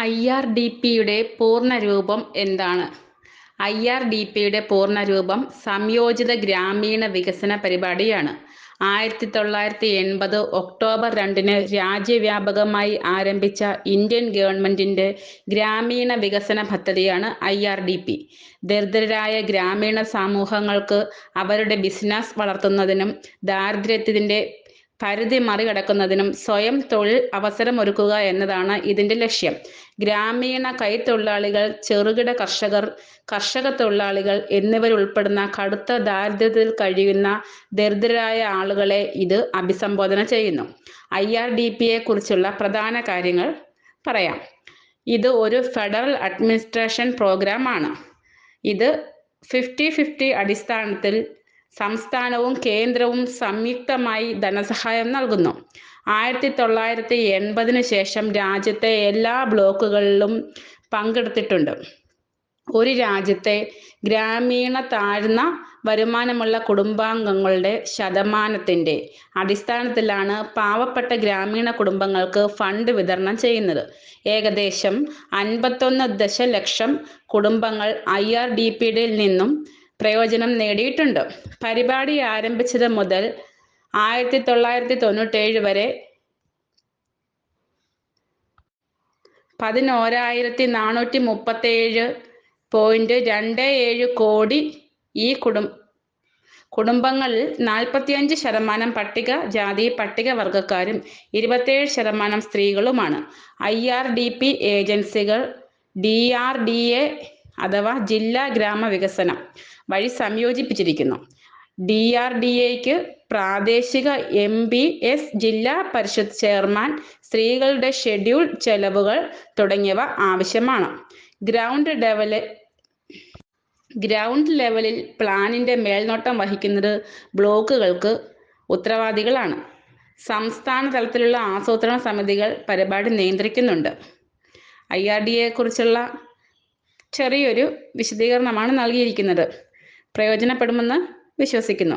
I R D പിയുടെ പൂർണരൂപം എന്താണ്? I R D പിയുടെ പൂർണരൂപം സംയോജിത ഗ്രാമീണ വികസന പരിപാടിയാണ്. ആയിരത്തി തൊള്ളായിരത്തി എൺപത് ഒക്ടോബർ രണ്ടിന് രാജ്യവ്യാപകമായി ആരംഭിച്ച ഇന്ത്യൻ ഗവൺമെന്റിന്റെ ഗ്രാമീണ വികസന പദ്ധതിയാണ് ഐ ആർ ഡി പി. ദരിദ്രരായ ഗ്രാമീണ സമൂഹങ്ങൾക്ക് അവരുടെ ബിസിനസ് വളർത്തുന്നതിനും ദാരിദ്ര്യത്തിന്റെ പരിധി മറികടക്കുന്നതിനും സ്വയം തൊഴിൽ അവസരമൊരുക്കുക എന്നതാണ് ഇതിന്റെ ലക്ഷ്യം. ഗ്രാമീണ കൈത്തൊഴിലാളികൾ ചെറുകിട കർഷകർ കർഷക തൊഴിലാളികൾ എന്നിവരുൾപ്പെടുന്ന കടുത്ത ദാരിദ്ര്യത്തിൽ കഴിയുന്ന ദരിദ്രരായ ആളുകളെ ഇത് അഭിസംബോധന ചെയ്യുന്നു. ഐ ആർ ഡി പിയെ കുറിച്ചുള്ള പ്രധാന കാര്യങ്ങൾ പറയാം. ഇത് ഒരു ഫെഡറൽ അഡ്മിനിസ്ട്രേഷൻ പ്രോഗ്രാം ആണ് ഇത് ഫിഫ്റ്റി ഫിഫ്റ്റി അടിസ്ഥാനത്തിൽ സംസ്ഥാനവും കേന്ദ്രവും സംയുക്തമായി ധനസഹായം നൽകുന്നു. ആയിരത്തി തൊള്ളായിരത്തി എൺപതിനു ശേഷം രാജ്യത്തെ എല്ലാ ബ്ലോക്കുകളിലും പങ്കെടുത്തിട്ടുണ്ട്. ഒരു രാജ്യത്തെ ഗ്രാമീണ താഴ്ന്ന വരുമാനമുള്ള കുടുംബാംഗങ്ങളുടെ ശതമാനത്തിന്റെ അടിസ്ഥാനത്തിലാണ് പാവപ്പെട്ട ഗ്രാമീണ കുടുംബങ്ങൾക്ക് ഫണ്ട് വിതരണം ചെയ്യുന്നത്. ഏകദേശം അൻപത്തൊന്ന് ദശലക്ഷം കുടുംബങ്ങൾ ഐ ആർ ഡി പിയിൽ നിന്നും പ്രയോജനം നേടിയിട്ടുണ്ട്. പരിപാടി ആരംഭിച്ചത് മുതൽ ആയിരത്തി തൊള്ളായിരത്തി തൊണ്ണൂറ്റേഴ് വരെ പതിനോരായിരത്തി നാനൂറ്റി മുപ്പത്തേഴ് പോയിന്റ് രണ്ട് ഏഴ് കോടി ഈ കുടും കുടുംബങ്ങളിൽ നാൽപ്പത്തിയഞ്ച് ശതമാനം പട്ടിക ജാതി പട്ടിക പട്ടികവർഗക്കാരും ഇരുപത്തേഴ് ശതമാനം സ്ത്രീകളുമാണ്. ഐ ആർ ഡി പി ഏജൻസികൾ ഡി ആർ ഡി എ അഥവാ ജില്ലാ ഗ്രാമവികസനം വഴി സംയോജിപ്പിച്ചിരിക്കുന്നു. ഡി ആർ ഡി എക്ക് പ്രാദേശിക എം ബി എസ് ജില്ലാ പരിഷത്ത് ചെയർമാൻ സ്ത്രീകളുടെ ഷെഡ്യൂൾ ചെലവുകൾ തുടങ്ങിയവ ആവശ്യമാണ്. ഗ്രൗണ്ട് ഡെവല ഗ്രൗണ്ട് ലെവലിൽ പ്ലാനിന്റെ മേൽനോട്ടം വഹിക്കുന്നത് ബ്ലോക്കുകൾക്ക് ഉത്തരവാദികളാണ്. സംസ്ഥാന തലത്തിലുള്ള ആസൂത്രണ സമിതികൾ പരിപാടി നിയന്ത്രിക്കുന്നുണ്ട്. ഐ ആർ ഡി എയെക്കുറിച്ചുള്ള ചെറിയൊരു വിശദീകരണമാണ് നൽകിയിരിക്കുന്നത്. പ്രയോജനപ്പെടുമെന്ന് വിശ്വസിക്കുന്നു.